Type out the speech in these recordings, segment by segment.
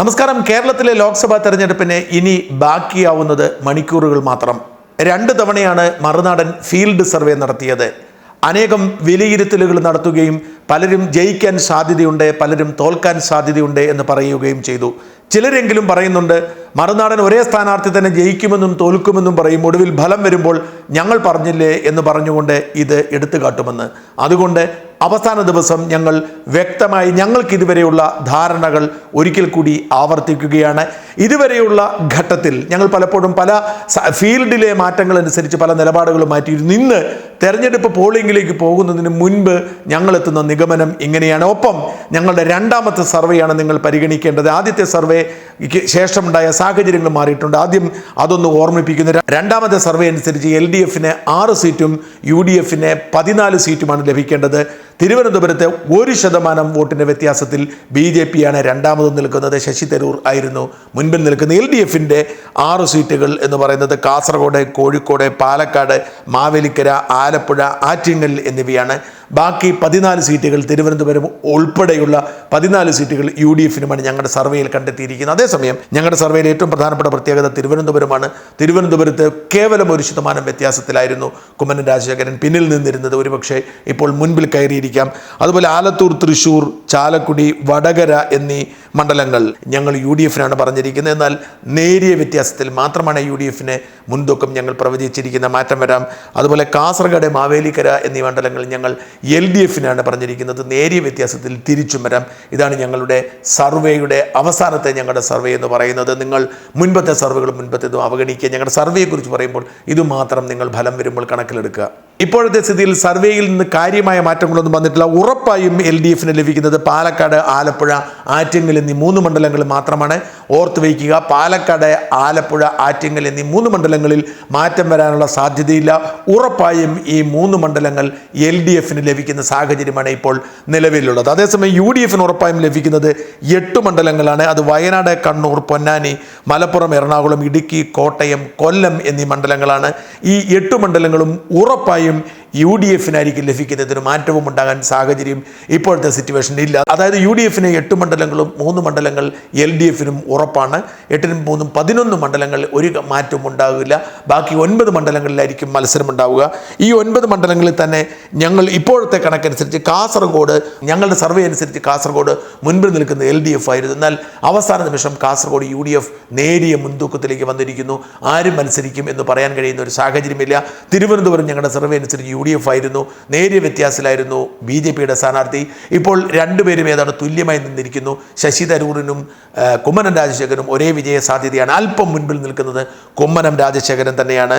നമസ്കാരം. കേരളത്തിലെ ലോക്സഭാ തെരഞ്ഞെടുപ്പിന് ഇനി ബാക്കിയാവുന്നത് മണിക്കൂറുകൾ മാത്രം. രണ്ട് തവണയാണ് മറുനാടൻ ഫീൽഡ് സർവേ നടത്തിയത്. അനേകം വിലയിരുത്തലുകൾ നടത്തുകയും പലരും ജയിക്കാൻ സാധ്യതയുണ്ട് പലരും തോൽക്കാൻ സാധ്യതയുണ്ട് എന്ന് പറയുകയും ചെയ്തു. ചിലരെങ്കിലും പറയുന്നുണ്ട് മറുനാടൻ ഒരേ സ്ഥാനാർത്ഥി തന്നെ ജയിക്കുമെന്നും തോൽക്കുമെന്നും പറയും. ഒടുവിൽ ഫലം വരുമ്പോൾ ഞങ്ങൾ പറഞ്ഞില്ലേ? എന്ന് പറഞ്ഞുകൊണ്ട് ഇത് എടുത്തു കാട്ടുമെന്ന് അതുകൊണ്ട് അവസാന ദിവസം ഞങ്ങൾ വ്യക്തമായി ഞങ്ങൾക്ക് ഇതുവരെയുള്ള ധാരണകൾ ഒരിക്കൽ കൂടി ആവർത്തിക്കുകയാണ്. ഇതുവരെയുള്ള ഘട്ടത്തിൽ ഞങ്ങൾ പലപ്പോഴും പല ഫീൽഡിലെ മാറ്റങ്ങൾ അനുസരിച്ച് പല നിലപാടുകളും മാറ്റിയിരുന്നു. ഇന്ന് തെരഞ്ഞെടുപ്പ് പോളിംഗിലേക്ക് പോകുന്നതിന് മുൻപ് ഞങ്ങളെത്തുന്ന നിഗമനം ഇങ്ങനെയാണ്. ഒപ്പം ഞങ്ങളുടെ രണ്ടാമത്തെ സർവേയാണ് നിങ്ങൾ പരിഗണിക്കേണ്ടത്. ആദ്യത്തെ സർവേ ശേഷമുണ്ടായ സാഹചര്യങ്ങൾ മാറിയിട്ടുണ്ട്. ആദ്യം അതൊന്ന് ഓർമ്മിപ്പിക്കുന്ന. രണ്ടാമത്തെ സർവേ അനുസരിച്ച് എൽ ഡി എഫിന് ആറ് സീറ്റും യു ഡി എഫിന് പതിനാല് സീറ്റുമാണ് ലഭിക്കേണ്ടത്. തിരുവനന്തപുരത്ത് ഒരു ശതമാനം വോട്ടിന്റെ വ്യത്യാസത്തിൽ ബി ജെ പിയാണ് രണ്ടാമത് നിൽക്കുന്നത്. ശശി തരൂർ ആയിരുന്നു മുൻപിൽ നിൽക്കുന്നത്. എൽ ഡി എഫിന്റെ ആറ് സീറ്റുകൾ എന്ന് പറയുന്നത് കാസർഗോഡ് കോഴിക്കോട് പാലക്കാട് മാവേലിക്കര ആലപ്പുഴ ആറ്റിങ്ങൽ എന്നിവയാണ്. ബാക്കി പതിനാല് സീറ്റുകൾ തിരുവനന്തപുരം ഉൾപ്പെടെയുള്ള പതിനാല് സീറ്റുകൾ യു ഡി എഫിനുമാണ് ഞങ്ങളുടെ സർവേയിൽ കണ്ടെത്തിയിരിക്കുന്നത്. അതേസമയം ഞങ്ങളുടെ സർവേയിൽ ഏറ്റവും പ്രധാനപ്പെട്ട പ്രത്യേകത തിരുവനന്തപുരമാണ്. തിരുവനന്തപുരത്ത് കേവലം ഒരു ശതമാനം വ്യത്യാസത്തിലായിരുന്നു കുമ്മനം രാജശേഖരൻ പിന്നിൽ നിന്നിരുന്നത്. ഒരുപക്ഷെ ഇപ്പോൾ മുൻപിൽ കയറിയിരിക്കാം. അതുപോലെ ആലത്തൂർ തൃശൂർ ചാലക്കുടി വടകര എന്നീ മണ്ഡലങ്ങൾ ഞങ്ങൾ യു ഡി എഫിനാണ് പറഞ്ഞിരിക്കുന്നത്. എന്നാൽ നേരിയ വ്യത്യാസത്തിൽ മാത്രമാണ് യു ഡി എഫിന് മുൻതൂക്കം ഞങ്ങൾ പ്രവചിച്ചിരിക്കുന്ന മാറ്റം വരാം. അതുപോലെ കാസർഗഡ് മാവേലിക്കര എന്നീ മണ്ഡലങ്ങൾ ഞങ്ങൾ എൽ ഡി എഫിനാണ് പറഞ്ഞിരിക്കുന്നത്. നേരിയ വ്യത്യാസത്തിൽ തിരിച്ചും വരാം ഇതാണ് ഞങ്ങളുടെ സർവേയുടെ അവസാനത്തെ ഞങ്ങളുടെ സർവേ എന്ന് പറയുന്നത്. നിങ്ങൾ മുൻപത്തെ സർവേകളും മുൻപത്തേതും അവഗണിക്കുക. ഞങ്ങളുടെ സർവേയെക്കുറിച്ച് പറയുമ്പോൾ ഇതുമാത്രം നിങ്ങൾ ഫലം വരുമ്പോൾ കണക്കിലെടുക്കുക. ഇപ്പോഴത്തെ സ്ഥിതിയിൽ സർവേയിൽ നിന്ന് കാര്യമായ മാറ്റങ്ങളൊന്നും വന്നിട്ടില്ല. ഉറപ്പായും എൽ ഡി എഫിന് ലഭിക്കുന്നത് പാലക്കാട് ആലപ്പുഴ ആറ്റിങ്ങൽ എന്നീ മൂന്ന് മണ്ഡലങ്ങൾ മാത്രമാണ്. ഓർത്ത് വയ്ക്കുക പാലക്കാട് ആലപ്പുഴ ആറ്റിങ്ങൽ എന്നീ മൂന്ന് മണ്ഡലങ്ങളിൽ മാറ്റം വരാനുള്ള സാധ്യതയില്ല. ഉറപ്പായും ഈ മൂന്ന് മണ്ഡലങ്ങൾ എൽ ഡി എഫിന് ലഭിക്കുന്ന സാഹചര്യമാണ് ഇപ്പോൾ നിലവിലുള്ളത്. അതേസമയം യു ഡി എഫിന് ഉറപ്പായും ലഭിക്കുന്നത് എട്ട് മണ്ഡലങ്ങളാണ്. അത് വയനാട് കണ്ണൂർ പൊന്നാനി മലപ്പുറം എറണാകുളം ഇടുക്കി കോട്ടയം കൊല്ലം എന്നീ മണ്ഡലങ്ങളാണ്. ഈ എട്ട് മണ്ഡലങ്ങളും ഉറപ്പായും I'm. യു ഡി എഫിനായിരിക്കും ലഭിക്കുന്നതിന് മാറ്റവും ഉണ്ടാകാൻ സാഹചര്യം ഇപ്പോഴത്തെ സിറ്റുവേഷനിൽ ഇല്ല. അതായത് യു ഡി എഫിന് എട്ട് മണ്ഡലങ്ങളും മൂന്ന് മണ്ഡലങ്ങൾ എൽ ഡി എഫിനും ഉറപ്പാണ്. എട്ടിനും മൂന്നും പതിനൊന്ന് മണ്ഡലങ്ങൾ ഒരു മാറ്റവും ഉണ്ടാകില്ല. ബാക്കി ഒൻപത് മണ്ഡലങ്ങളിലായിരിക്കും മത്സരം ഉണ്ടാവുക ഈ ഒൻപത് മണ്ഡലങ്ങളിൽ തന്നെ ഞങ്ങൾ ഇപ്പോഴത്തെ കണക്കനുസരിച്ച് കാസർഗോഡ് ഞങ്ങളുടെ സർവേ അനുസരിച്ച് കാസർഗോഡ് മുൻപിൽ നിൽക്കുന്ന എൽ ഡി എഫ് ആയിരുന്നു. എന്നാൽ അവസാന നിമിഷം കാസർഗോഡ് യു ഡി എഫ് നേരിയ മുൻതൂക്കത്തിലേക്ക് വന്നിരിക്കുന്നു. ആരും മത്സരിക്കും എന്ന് പറയാൻ കഴിയുന്ന ഒരു സാഹചര്യമില്ല. തിരുവനന്തപുരം ഞങ്ങളുടെ സർവേ അനുസരിച്ച് യു ഡി എഫ് ആയിരുന്നു നേരിയ വ്യത്യാസത്തിലായിരുന്നു ബി ജെ പിയുടെ സ്ഥാനാർത്ഥി. ഇപ്പോൾ രണ്ടുപേരും ഏതാണ് തുല്യമായി നിന്നിരിക്കുന്നു. ശശി തരൂറിനും കുമ്മനം രാജശേഖരനും ഒരേ വിജയ സാധ്യതയാണ്. അല്പം മുൻപിൽ നിൽക്കുന്നത് കുമ്മനം രാജശേഖരൻ തന്നെയാണ്.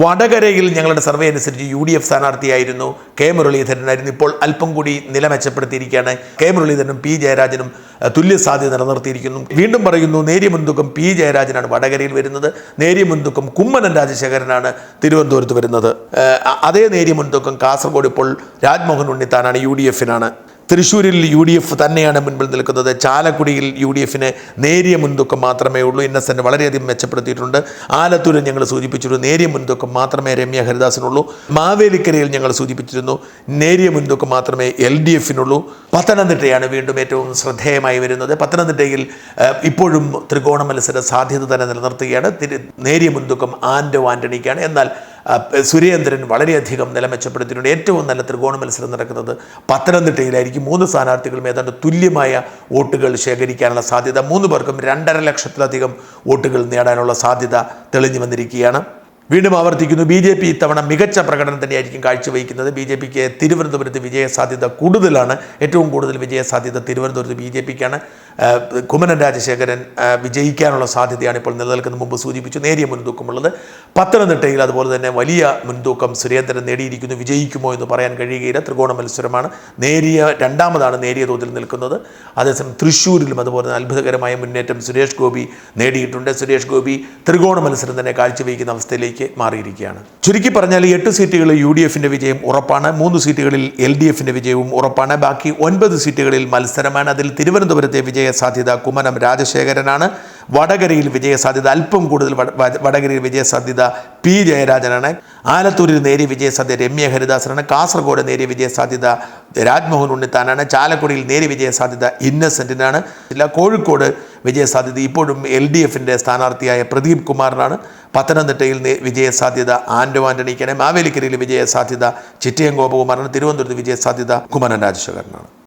വടകരയിൽ ഞങ്ങളുടെ സർവേ അനുസരിച്ച് യു ഡി എഫ് സ്ഥാനാർത്ഥിയായിരുന്നു കെ മുരളീധരനായിരുന്നു. ഇപ്പോൾ അല്പം കൂടി നില മെച്ചപ്പെടുത്തിയിരിക്കുകയാണ്. കെ മുരളീധരനും പി ജയരാജനും തുല്യ സാധ്യത നിലനിർത്തിയിരിക്കുന്നു. വീണ്ടും പറയുന്നു നേരിയ മുൻതൂക്കം പി ജയരാജനാണ് വടകരയിൽ വരുന്നത്. നേരിയ മുൻതൂക്കം കുമ്മനം രാജശേഖരനാണ് തിരുവനന്തപുരത്ത് വരുന്നത്. അതേ നേരിയ മുൻതൂക്കം കാസർഗോഡ് ഇപ്പോൾ രാജ്മോഹൻ ഉണ്ണിത്താനാണ് യു ഡി എഫിനാണ്. തൃശ്ശൂരിൽ യു ഡി എഫ് തന്നെയാണ് മുൻപിൽ നിൽക്കുന്നത്. ചാലക്കുടിയിൽ യു ഡി എഫിന് നേരിയ മുൻതൂക്കം മാത്രമേ ഉള്ളൂ. ഇന്നസെന്റ് വളരെയധികം മെച്ചപ്പെടുത്തിയിട്ടുണ്ട്. ആലത്തൂരിൽ ഞങ്ങൾ സൂചിപ്പിച്ചിരുന്നു നേരിയ മുൻതൂക്കം മാത്രമേ രമ്യ ഹരിദാസിനുള്ളൂ. മാവേലിക്കരയിൽ ഞങ്ങൾ സൂചിപ്പിച്ചിരുന്നു നേരിയ മുൻതൂക്കം മാത്രമേ എൽ ഡി എഫിനുള്ളൂ പത്തനംതിട്ടയാണ് വീണ്ടും ഏറ്റവും ശ്രദ്ധേയമായി വരുന്നത്. പത്തനംതിട്ടയിൽ ഇപ്പോഴും ത്രികോണ മത്സര സാധ്യത തന്നെ നിലനിർത്തുകയാണ്. നേരിയ മുൻതൂക്കം ആൻഡോ ആന്റണിക്കാണ് എന്നാൽ സുരേന്ദ്രൻ വളരെയധികം നില മെച്ചപ്പെടുത്തിയിട്ടുണ്ട്. ഏറ്റവും നല്ല ത്രികോണ മത്സരം നടക്കുന്നത് പത്തനംതിട്ടയിലായിരിക്കും. മൂന്ന് സ്ഥാനാർത്ഥികളും ഏതാണ്ട് തുല്യമായ വോട്ടുകൾ ശേഖരിക്കാനുള്ള സാധ്യത. മൂന്ന് പേർക്കും രണ്ടര ലക്ഷത്തിലധികം വോട്ടുകൾ നേടാനുള്ള സാധ്യത തെളിഞ്ഞു വന്നിരിക്കുകയാണ്. വീണ്ടും ആവർത്തിക്കുന്നു. ബി ജെ പി ഇത്തവണ മികച്ച പ്രകടനം തന്നെയായിരിക്കും കാഴ്ചവെക്കുന്നത് ബി ജെ പിക്ക് തിരുവനന്തപുരത്ത് വിജയ സാധ്യത കൂടുതലാണ്. ഏറ്റവും കൂടുതൽ വിജയ സാധ്യത തിരുവനന്തപുരത്ത് ബി ജെ പിക്കാണ്. കുമ്മനം രാജശേഖരൻ വിജയിക്കാനുള്ള സാധ്യതയാണ് ഇപ്പോൾ നിലനിൽക്കുന്ന മുമ്പ് സൂചിപ്പിച്ചു നേരിയ മുൻതൂക്കമുള്ളത്. പത്തനംതിട്ടയിൽ അതുപോലെ തന്നെ വലിയ മുൻതൂക്കം സുരേന്ദ്രൻ നേടിയിരിക്കുന്നു വിജയിക്കുമോ എന്ന് പറയാൻ കഴിയുകയില്ല. ത്രികോണ മത്സരമാണ്. നേരിയ രണ്ടാമതാണ് നേരിയ തോതിൽ നിൽക്കുന്നത്. അതേസമയം തൃശ്ശൂരിലും അതുപോലെ തന്നെ അത്ഭുതകരമായ മുന്നേറ്റം സുരേഷ് ഗോപി നേടിയിട്ടുണ്ട്. സുരേഷ് ഗോപി ത്രികോണ മത്സരം തന്നെ കാഴ്ചവെക്കുന്ന അവസ്ഥയിലേക്ക് മാറിയിരിക്കുകയാണ്. ചുരുക്കി പറഞ്ഞാൽ എട്ട് സീറ്റുകളിൽ യു ഡി എഫിന്റെ വിജയം ഉറപ്പാണ്. മൂന്ന് സീറ്റുകളിൽ എൽ ഡി എഫിന്റെ വിജയവും ഉറപ്പാണ്. ബാക്കി ഒൻപത് സീറ്റുകളിൽ മത്സരമാണ്. അതിൽ തിരുവനന്തപുരത്തെ വിജയ സാധ്യത കുമ്മനം രാജശേഖരനാണ്. വടകരയിൽ വിജയസാധ്യത അല്പം കൂടുതൽ വടകരയിൽ വിജയസാധ്യത പി. ജയരാജനാണ്. ആലത്തൂരിൽ നേരിയ വിജയസാധ്യത രമ്യ ഹരിദാസനാണ്. കാസർഗോഡ് നേരിയ വിജയസാധ്യത രാജ്മോഹൻ ഉണ്ണിത്താനാണ്. ചാലക്കുടിയിൽ നേരിയ വിജയസാധ്യത ഇന്നസെന്റിനാണ് ജില്ല കോഴിക്കോട് വിജയസാധ്യത ഇപ്പോഴും എൽ ഡി എഫിന്റെ സ്ഥാനാർത്ഥിയായ പ്രദീപ് കുമാറിനാണ്. പത്തനംതിട്ടയിൽ വിജയസാധ്യത ആൻഡോ ആന്റണിക്കാണ് മാവേലിക്കരയിൽ വിജയസാധ്യത ചിറ്റയം ഗോപകുമാറാണ് തിരുവനന്തപുരത്ത് വിജയസാധ്യത കുമരൻ രാജശേഖരനാണ്.